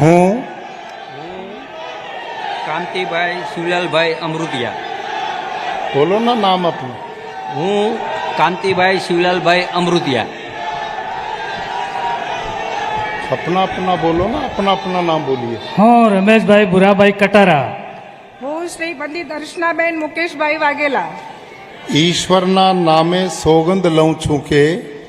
હું કાંતિભાઈ શિવલાલભાઈ અમૃતિયા બોલો ના નામ આપનું હું કાંતિભાઈ શિવલાલભાઈ અમૃતિયા अपना अपना बोलो ना अपना अपना नाम बोलिए હું રમેશભાઈ ભુરાભાઈ કટારા હું શ્રી પંડિત દર્શનાબેન મુકેશભાઈ વાઘેલા ઈશ્વરના નામે સોગંદ લઉં છું કે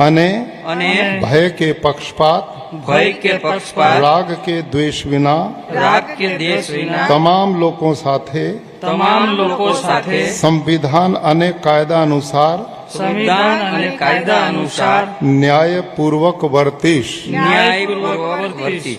अने अने भय के पक्षपात भय के पक्षपात राग के द्वेष विना राग के द्वेष विना तमाम लोगों साथे तमाम लोगों साथे संविधान अने कायदा अनुसार संविधान अने कायदा अनुसार न्याय पूर्वक वर्तिश। न्याय पूर्वक वर्तिश।